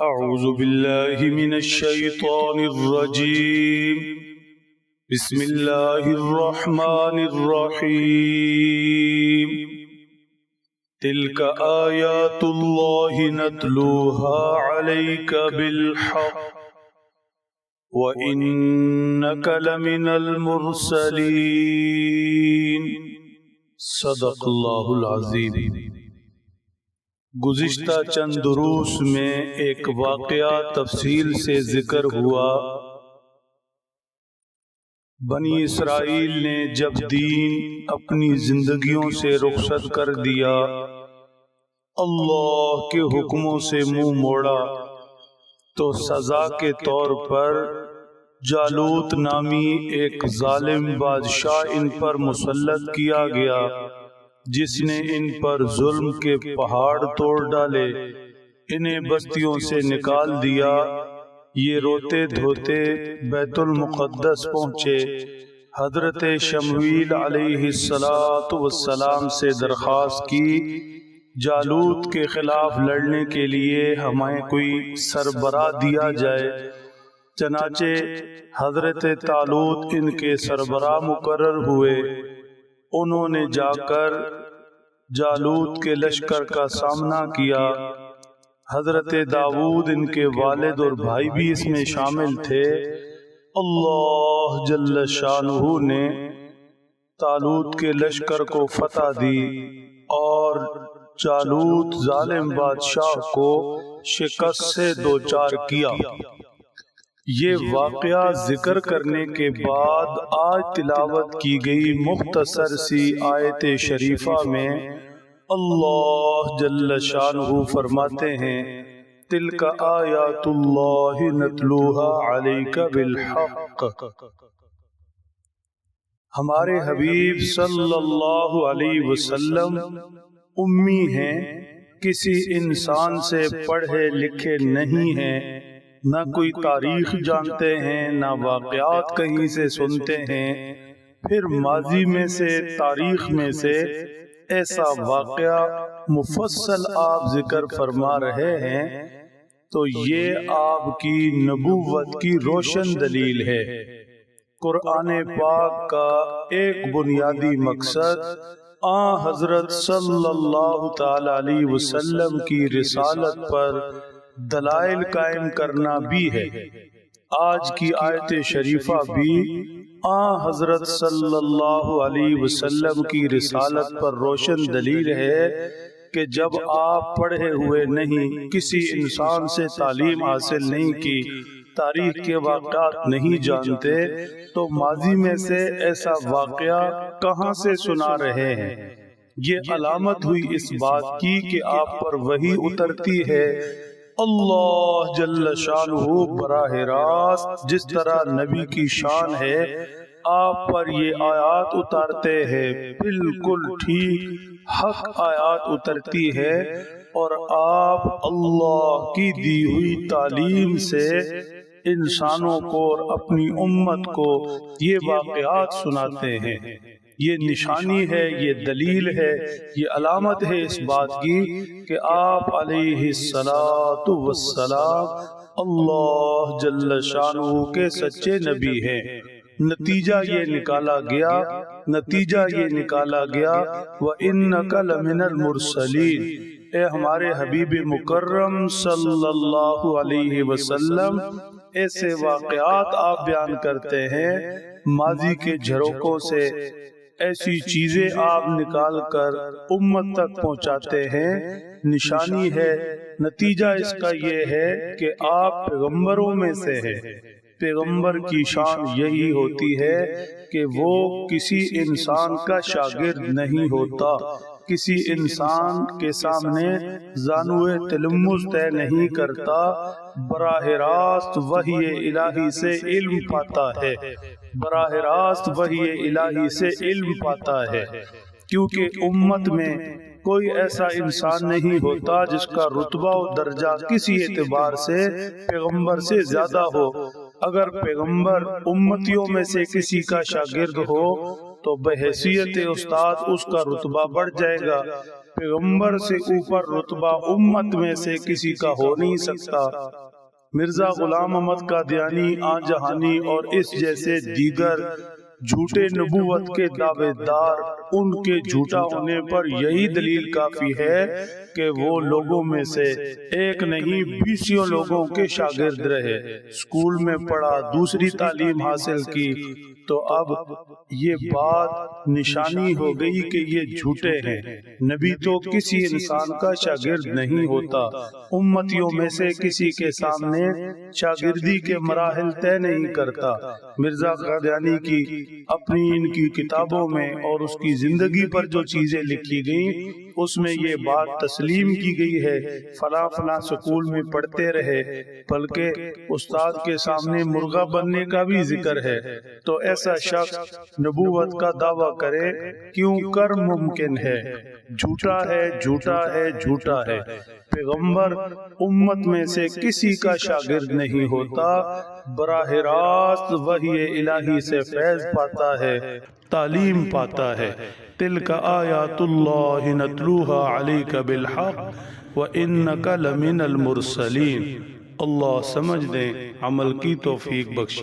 أعوذ بالله من الشيطان الرجيم. بسم الله الرحمن الرحيم. تلك آيات الله نتلوها عليك بالحق. وإنك لمن المرسلين. صدق الله العظيم. گزشتہ چند دروس میں ایک واقعہ تفصیل سے ذکر ہوا۔ بنی اسرائیل نے جب دین اپنی زندگیوں سے رخصت کر دیا۔ اللہ کے حکموں سے منہ موڑا۔ تو سزا کے طور پر جالوت نامی ایک ظالم بادشاہ ان پر مسلط کیا گیا۔ جس نے ان پر ظلم کے پہاڑ توڑ ڈالے انہیں بستیوں سے نکال دیا یہ روتے دھوتے بیت المقدس پہنچے۔ حضرت شمویل علیہ السلام سے درخواست کی جالوت کے خلاف لڑنے کے لیے ہمیں کوئی سربراہ دیا جائے۔ چنانچہ حضرت تالوت ان کے سربراہ مقرر ہوئے۔ انہوں نے جا کر جالوت کے لشکر کا سامنا کیا۔ حضرت داود ان کے والد اور بھائی بھی اس میں شامل تھے۔ اللہ جل شانہ نے تالوت کے لشکر کو فتح دی اور جالوت ظالم بادشاہ کو شکست سے دوچار کیا۔ یہ واقعہ ذکر کرنے کے بعد آج تلاوت کی گئی مختصر سی آیت شریفہ میں۔ اللہ جل شانہ فرماتے ہیں تل کا آیات اللہ نتلوها علیک بالحق۔ ہمارے حبیب صلی اللہ علیہ وسلم امی ہیں کسی انسان سے پڑھے لکھے نہیں ہیں۔ نہ کوئی تاریخ جانتے ہیں، نہ واقعات کہیں سے سنتے ہیں۔ پھر ماضی میں سے، تاریخ میں سے ایسا واقعہ مفصل آپ ذکر فرما رہے ہیں، تو یہ آپ کی نبوت کی روشن دلیل ہے۔ قرآن پاک کا ایک بنیادی مقصد آ حضرت صلی اللہ تعالی علیہ وسلم کی رسالت پر دلائل قائم کرنا بھی ہے۔ آج کی آیت شریفہ بھی آ حضرت صلی اللہ علیہ وسلم کی رسالت پر روشن دلیل ہے کہ جب آپ پڑھے ہوئے نہیں، کسی انسان سے تعلیم حاصل نہیں کی، تاریخ کے واقعات نہیں جانتے، تو ماضی میں سے ایسا واقعہ کہاں سے سنا رہے ہیں؟ یہ علامت ہوئی اس بات کی کہ آپ پر وہی اترتی ہے اللہ جل شانہ براہ راست جس طرح نبی کی شان ہے آپ پر یہ آیات اتارتے ہیں۔ بالکل ٹھیک حق آیات اترتی ہے۔ اور آپ اللہ کی دی ہوئی تعلیم سے انسانوں کو اور اپنی امت کو یہ واقعات سناتے ہیں۔ یہ نشانی ہے، یہ دلیل ہے، یہ علامت ہے اس بات کی کہ آپ علیہ السلام اللہ جل شانہ کے سچے نبی ہیں۔ نتیجہ یہ نکالا گیا، نتیجہ یہ نکالا گیا وَإِنَّكَ لَمِنَ الْمُرْسَلِينَ۔ اے ہمارے حبیب مکرم صلی اللہ علیہ وسلم، ایسے واقعات آپ بیان کرتے ہیں، ماضی کے جھروکوں سے ایسی چیزیں آپ نکال کر امت تک پہنچاتے ہیں۔ نشانی ہے۔ نتیجہ اس کا یہ ہے کہ آپ پیغمبروں میں سے ہیں۔ پیغمبر کی شان یہی ہوتی ہے کہ وہ کسی انسان کا شاگرد نہیں ہوتا۔ کسی انسان کے سامنے زانوے تلمز طے نہیں کرتا براہ راست وحی الہی سے علم پاتا ہے۔ براہ راست وحی الہی سے علم پاتا ہے۔ کیونکہ امت میں کوئی ایسا انسان نہیں ہوتا جس کا رتبہ و درجہ کسی اعتبار سے پیغمبر سے زیادہ ہو۔ اگر پیغمبر امتیوں میں سے کسی کا شاگرد ہو تو بحیثیت استاد اس کا رتبہ بڑھ جائے گا۔ پیغمبر سے اوپر رتبہ امت میں سے کسی کا ہو نہیں سکتا۔ مرزا غلام احمد کا دیانی آ جہانی اور اس جیسے دیگر جھوٹے نبوت کے دعوے دار ان کے جھوٹا ہونے پر یہی دلیل کافی ہے کہ وہ لوگوں میں سے ایک نہیں، بیسیوں لوگوں کے شاگرد رہے۔ اسکول میں پڑھا، دوسری تعلیم حاصل کی۔ تو اب یہ بات نشانی ہو گئی کہ یہ جھوٹے ہیں۔ نبی تو کسی انسان کا شاگرد نہیں ہوتا۔ امتیوں میں سے کسی کے سامنے شاگردی کے مراحل طے نہیں کرتا۔ مرزا قادیانی کی اپنی ان کی کتابوں میں اور اس کی زندگی پر جو چیزیں لکھی گئیں، اس میں یہ بات تسلیم کی گئی ہے، فلاں فلاں سکول میں پڑھتے رہے، بلکہ استاد کے سامنے مرغا بننے کا بھی ذکر ہے۔ تو ایسا شخص نبوت کا دعویٰ کرے، کیوں کر ممکن ہے؟ جھوٹا ہے جھوٹا ہے جھوٹا ہے۔ پیغمبر امت میں سے کسی کا شاگرد نہیں ہوتا براہ راست وحی الہی سے فیض پاتا ہے، تعلیم پاتا ہے۔ تلک آیات اللہ نتلوها علیک بالحق وَإِنَّكَ لَمِنَ الْمُرْسَلِينَ اللہ سمجھ دیں، عمل کی توفیق بخش